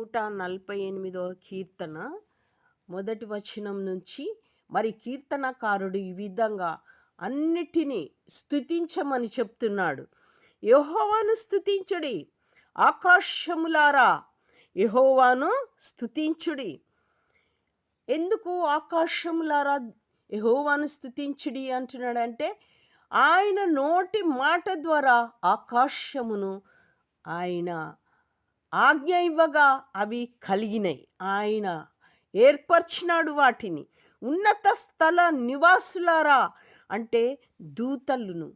నూట నలభై ఎనిమిదవ కీర్తన మొదటి వచనం నుంచి మరి కీర్తనకారుడు ఈ విధంగా అన్నిటినీ స్థుతించమని చెప్తున్నాడు. యహోవాను స్తుతించుడి ఆకాశములారా యహోవాను స్థుతించుడి ఎందుకు ఆకాశములారా యహోవాను స్థుతించుడి అంటున్నాడంటే ఆయన నోటి మాట ద్వారా ఆకాశమును ఆయన ఆజ్ఞ ఇవ్వగా అవి కలిగినాయి. ఆయన ఏర్పరిచినాడు వాటిని. ఉన్నత స్థల నివాసులారా అంటే దూతలను.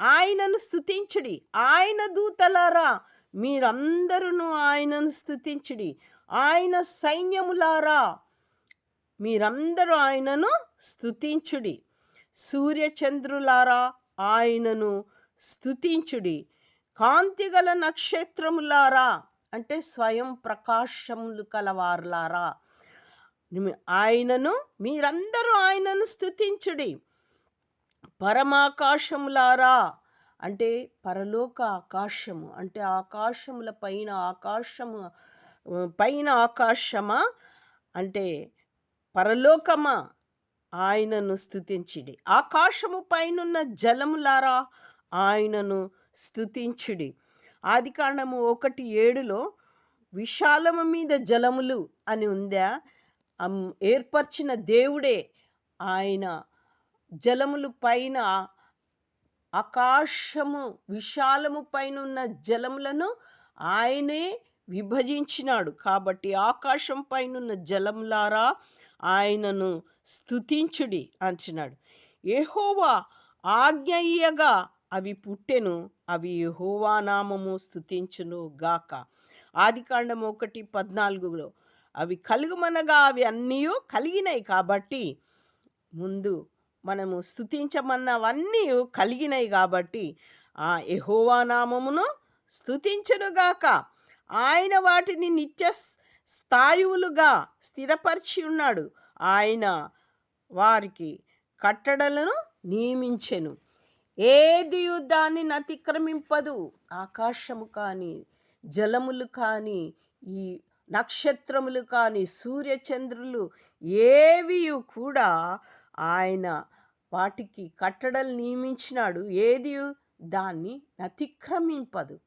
ఆయనను స్థుతించుడి ఆయన దూతలారా మీరందరూ ఆయనను స్థుతించుడి ఆయన సైన్యములారా మీరందరూ ఆయనను స్తుతించుడి. సూర్యచంద్రులారా ఆయనను స్తుతించుడి. కాంతిగల నక్షత్రములారా అంటే స్వయం ప్రకాశములు కలవారులారా. ఆయనను మీరందరూ ఆయనను స్థుతించుడి పరమాకాశములారా. అంటే పరలోక ఆకాశము అంటే ఆకాశముల పైన ఆకాశము పైన ఆకాశమా? అంటే పరలోకమా? ఆయనను స్థుతించిడి ఆకాశము పైనున్న జలములారా? ఆయనను స్థుతించిడి ఆదికాండము ఒకటి ఏడులో విశాలము మీద జలములు అని ఉందా? ఏర్పరిచిన దేవుడే ఆయన జలములు పైన ఆకాశము విశాలము పైన ఉన్న జలములను ఆయనే విభజించినాడు. కాబట్టి ఆకాశం పైనున్న జలములారా ఆయనను స్తుతించుడి అంచినాడు. ఏహోవా ఆజ్ఞయ్యగా అవి పుట్టెను అవి యెహోవా నామము గాక. ఆదికాండం ఒకటి పద్నాలుగులో అవి కలుగుమనగా అవి అన్నీ కలిగినాయి కాబట్టి ముందు మనము స్తుతించమన్నవన్నీ కలిగినాయి కాబట్టి ఆ యహోవానామమును నామమును ఆయన వాటిని నిత్య స్థాయువులుగా స్థిరపరిచి ఉన్నాడు ఆయన వారికి కట్టడలను నియమించెను. ఏది దాన్ని అతిక్రమింపదు. ఆకాశము కానీ జలములు కానీ ఈ నక్షత్రములు కానీ సూర్యచంద్రులు ఏవి కూడా ఆయన వాటికి కట్టడలు నియమించినాడు. ఏది దాన్ని అతిక్రమింపదు.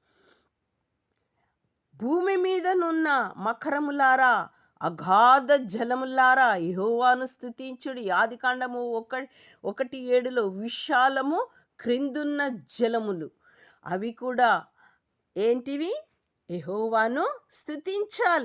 భూమి మీదనున్న మకరములారా అగాధ జలములారా యహోవాను స్తుతించుడి. ఆదికాండము ఒక ఒకటి ఏడులో విశాలము క్రిందున్న జలములు. అవి కూడా ఏంటివి? ఎహోవాను స్థుతించాలి